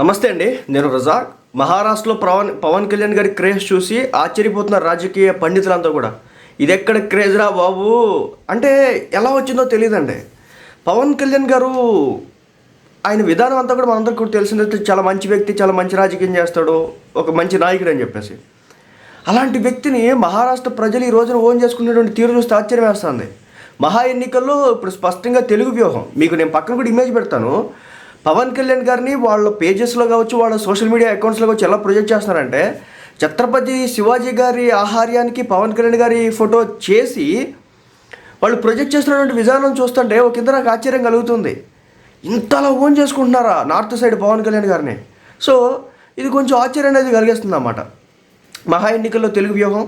నమస్తే అండి నేను రజాక్. మహారాష్ట్రలో పవన్ పవన్ కళ్యాణ్ గారి క్రేజ్ చూసి ఆశ్చర్యపోతున్న రాజకీయ పండితులంతా కూడా. ఇది ఎక్కడ క్రేజ్ రా బాబు? అంటే ఎలా వచ్చిందో తెలియదండి పవన్ కళ్యాణ్ గారు ఆయన విధానం అంతా కూడా మనందరికీ కూడా తెలిసిందంటే చాలా మంచి వ్యక్తి చాలా మంచి రాజకీయం చేస్తాడు ఒక మంచి నాయకుడు అని చెప్పేసి. అలాంటి వ్యక్తిని మహారాష్ట్ర ప్రజలు ఈ రోజున ఓన్ చేసుకునేటువంటి తీరు చూస్తే ఆశ్చర్యం వేస్తుంది. మహా ఎన్నికల్లో ఇప్పుడు స్పష్టంగా తెలుగు వ్యూహం మీకు నేను పక్కన కూడా ఇమేజ్ పెడతాను. పవన్ కళ్యాణ్ గారిని వాళ్ళ పేజెస్లో కావచ్చు వాళ్ళ సోషల్ మీడియా అకౌంట్స్లో కావచ్చు ఎలా ప్రొజెక్ట్ చేస్తున్నారంటే ఛత్రపతి శివాజీ గారి ఆహార్యానికి పవన్ కళ్యాణ్ గారి ఫోటో చేసి వాళ్ళు ప్రొజెక్ట్ చేస్తున్నటువంటి విధానం చూస్తుంటే ఒక ఇంత నాకు ఆశ్చర్యం కలుగుతుంది. ఇంతలా ఓన్ చేసుకుంటున్నారా నార్త్ సైడ్ పవన్ కళ్యాణ్ గారిని? సో ఇది కొంచెం ఆశ్చర్యం అనేది కలిగేస్తుంది అన్నమాట మహా ఎన్నికల్లో తెలుగు వ్యూహం.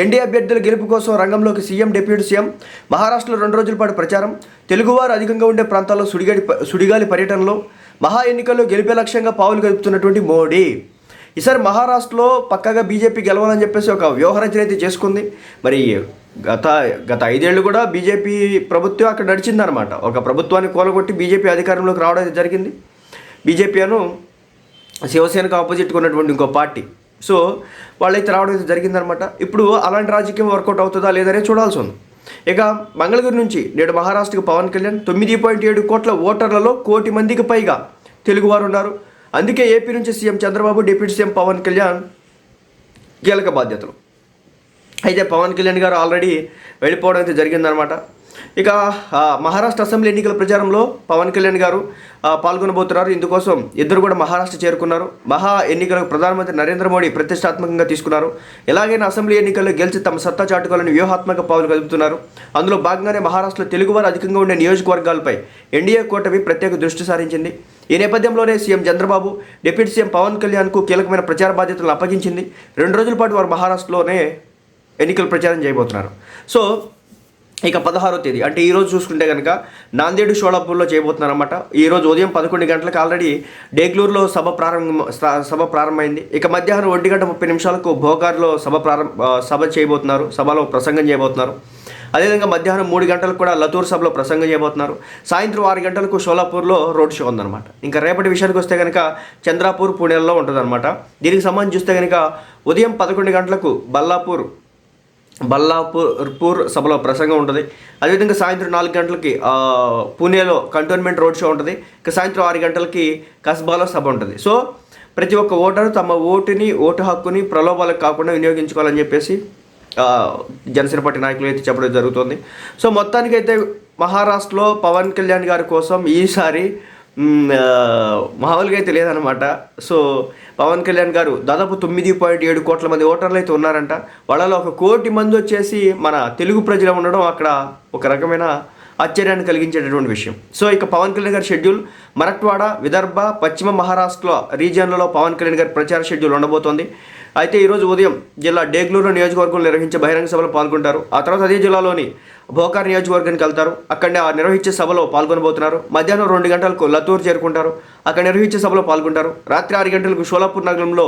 ఎన్డీఏ అభ్యర్థుల గెలుపు కోసం రంగంలోకి సీఎం డిప్యూటీ సీఎం. మహారాష్ట్రలో రెండు రోజుల పాటు ప్రచారం. తెలుగువారు అధికంగా ఉండే ప్రాంతాల్లో సుడిగాడి సుడిగాలి పర్యటనలో మహా ఎన్నికల్లో గెలిపే లక్ష్యంగా పావులు కలుపుతున్నటువంటి మోడీ. ఈసారి మహారాష్ట్రలో పక్కాగా బీజేపీ గెలవాలని చెప్పేసి ఒక వ్యూహరచన అయితే చేసుకుంది. మరి గత గత ఐదేళ్ళు కూడా బీజేపీ ప్రభుత్వం అక్కడ నడిచిందనమాట ఒక ప్రభుత్వాన్ని కూలగొట్టి బీజేపీ అధికారంలోకి రావడం జరిగింది. బీజేపీ అను శివసేనకు ఆపోజిట్గా ఉన్నటువంటి ఇంకో పార్టీ. సో వాళ్ళైతే రావడం అయితే జరిగిందనమాట ఇప్పుడు అలాంటి రాజకీయం వర్కౌట్ అవుతుందా లేదనే చూడాల్సి ఉంది. ఇక మంగళగిరి నుంచి నేడు మహారాష్ట్రకు పవన్ కళ్యాణ్ తొమ్మిది పాయింట్ ఏడు కోట్ల ఓటర్లలో కోటి మందికి పైగా తెలుగువారు ఉన్నారు. అందుకే ఏపీ నుంచి CM Chandrababu deputy CM Pawan Kalyan కీలక బాధ్యతలు. అయితే పవన్ కళ్యాణ్ గారు ఆల్రెడీ వెళ్ళిపోవడం అయితే జరిగిందనమాట ఇక మహారాష్ట్ర అసెంబ్లీ ఎన్నికల ప్రచారంలో పవన్ కళ్యాణ్ గారు పాల్గొనబోతున్నారు. ఇందుకోసం ఇద్దరు కూడా మహారాష్ట్ర చేరుకున్నారు. మహా ఎన్నికలకు ప్రధానమంత్రి నరేంద్ర మోడీ ప్రతిష్టాత్మకంగా తీసుకున్నారు. ఎలాగైనా అసెంబ్లీ ఎన్నికల్లో గెలిచి తమ సత్తా చాటుకోవాలని వ్యూహాత్మక పావులు కలుపుతున్నారు అందులో భాగంగానే మహారాష్ట్రలో తెలుగువారు అధికంగా ఉండే నియోజకవర్గాలపై ఎన్డీఏ కూటమి ప్రత్యేక దృష్టి సారించింది. ఈ నేపథ్యంలోనే CM Chandrababu deputy CM Pawan కళ్యాణ్కు కీలకమైన ప్రచార బాధ్యతలను అప్పగించింది. రెండు రోజుల పాటు వారు మహారాష్ట్రలోనే ఎన్నికల ప్రచారం చేయబోతున్నారు. సో ఇక పదహారో తేదీ. అంటే ఈరోజు చూసుకుంటే కనుక నాందేడు షోలాపూర్లో చేయబోతున్నారన్నమాట. ఈరోజు ఉదయం పదకొండు గంటలకు ఆల్రెడీ డేగ్లూరులో సభ ప్రారంభం సభ ప్రారంభమైంది. ఇక మధ్యాహ్నం ఒంటి గంట ముప్పై నిమిషాలకు భోగార్లో సభ ప్రారంభ సభ చేయబోతున్నారు. సభలో ప్రసంగం చేయబోతున్నారు. అదేవిధంగా మధ్యాహ్నం మూడు గంటలకు కూడా లతూర్ సభలో ప్రసంగం చేయబోతున్నారు. సాయంత్రం ఆరు గంటలకు షోలాపూర్లో రోడ్ షో ఉందన్నమాట. ఇంకా రేపటి విషయానికి వస్తే కనుక చంద్రాపూర్ పూణేలో ఉంటుందన్నమాట. దీనికి సంబంధించి చూస్తే కనుక ఉదయం పదకొండు గంటలకు బల్లాపూర్ బల్లాపూర్ పూర్ సభలో ప్రసంగం ఉంటుంది. అదేవిధంగా సాయంత్రం నాలుగు గంటలకి పూణేలో కంటోన్మెంట్ రోడ్ షో ఉంటుంది. ఇక సాయంత్రం ఆరు గంటలకి కస్బాలో సభ ఉంటుంది. సో ప్రతి ఒక్క ఓటరు తమ ఓటుని ఓటు హక్కుని ప్రలోభాలకు కాకుండా వినియోగించుకోవాలని చెప్పేసి జనసేన పార్టీ నాయకులు అయితే చెప్పడం జరుగుతుంది. సో మొత్తానికైతే మహారాష్ట్రలో పవన్ కళ్యాణ్ గారి కోసం ఈసారి మామూలుగా అయితే లేదనమాట సో పవన్ కళ్యాణ్ గారు దాదాపు తొమ్మిది పాయింట్ ఏడు కోట్ల మంది ఓటర్లు అయితే ఉన్నారంట. వాళ్ళలో ఒక కోటి మంది వచ్చేసి మన తెలుగు ప్రజలు ఉండడం అక్కడ ఒక రకమైన ఆశ్చర్యాన్ని కలిగించేటటువంటి విషయం. సో ఇక పవన్ కళ్యాణ్ గారి షెడ్యూల్ మరట్వాడ విదర్భ పశ్చిమ మహారాష్ట్ర రీజియన్లలో పవన్ కళ్యాణ్ గారి ప్రచార షెడ్యూల్ ఉండబోతోంది. అయితే ఈరోజు ఉదయం జిల్లా డేగ్లూరు నియోజకవర్గంలో నిర్వహించే బహిరంగ సభలో పాల్గొంటారు. ఆ తర్వాత అదే జిల్లాలోని భోకార్ నియోజకవర్గానికి వెళ్తారు. అక్కడనే ఆ నిర్వహించే సభలో పాల్గొనబోతున్నారు. మధ్యాహ్నం రెండు గంటలకు లతూరు చేరుకుంటారు. అక్కడ నిర్వహించే సభలో పాల్గొంటారు. రాత్రి ఆరు గంటలకు షోలాపూర్ నగరంలో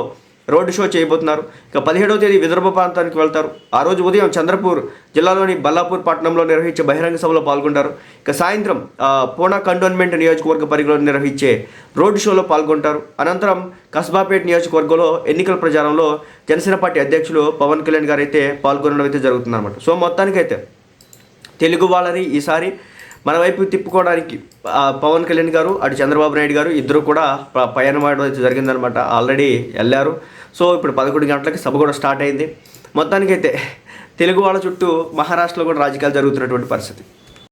రోడ్డు షో చేయబోతున్నారు. ఇక పదిహేడవ తేదీ విదర్భ ప్రాంతానికి వెళ్తారు. ఆ రోజు ఉదయం చంద్రపూర్ జిల్లాలోని బల్లాపూర్ పట్టణంలో నిర్వహించే బహిరంగ సభలో పాల్గొంటారు. ఇక సాయంత్రం ఆ, పూనా కంటోన్మెంట్ నియోజకవర్గ పరిధిలో నిర్వహించే రోడ్డు షోలో పాల్గొంటారు. అనంతరం కస్బాపేట్ నియోజకవర్గంలో ఎన్నికల ప్రచారంలో జనసేన పార్టీ అధ్యక్షులు పవన్ కళ్యాణ్ గారు అయితే పాల్గొనడం అయితే జరుగుతుందన్నమాట. సో మొత్తానికైతే తెలుగు వాళ్ళని ఈసారి మన వైపు తిప్పుకోవడానికి పవన్ కళ్యాణ్ గారు అటు చంద్రబాబు నాయుడు గారు ఇద్దరు కూడా ప- పయనం అయితే జరిగిందనమాట ఆల్రెడీ వెళ్ళారు. సో ఇప్పుడు పదకొండు గంటలకి సభ కూడా స్టార్ట్ అయింది. మొత్తానికైతే తెలుగు వాళ్ళ చుట్టూ మహారాష్ట్రలో కూడా రాజకీయాలు జరుగుతున్నటువంటి పరిస్థితి.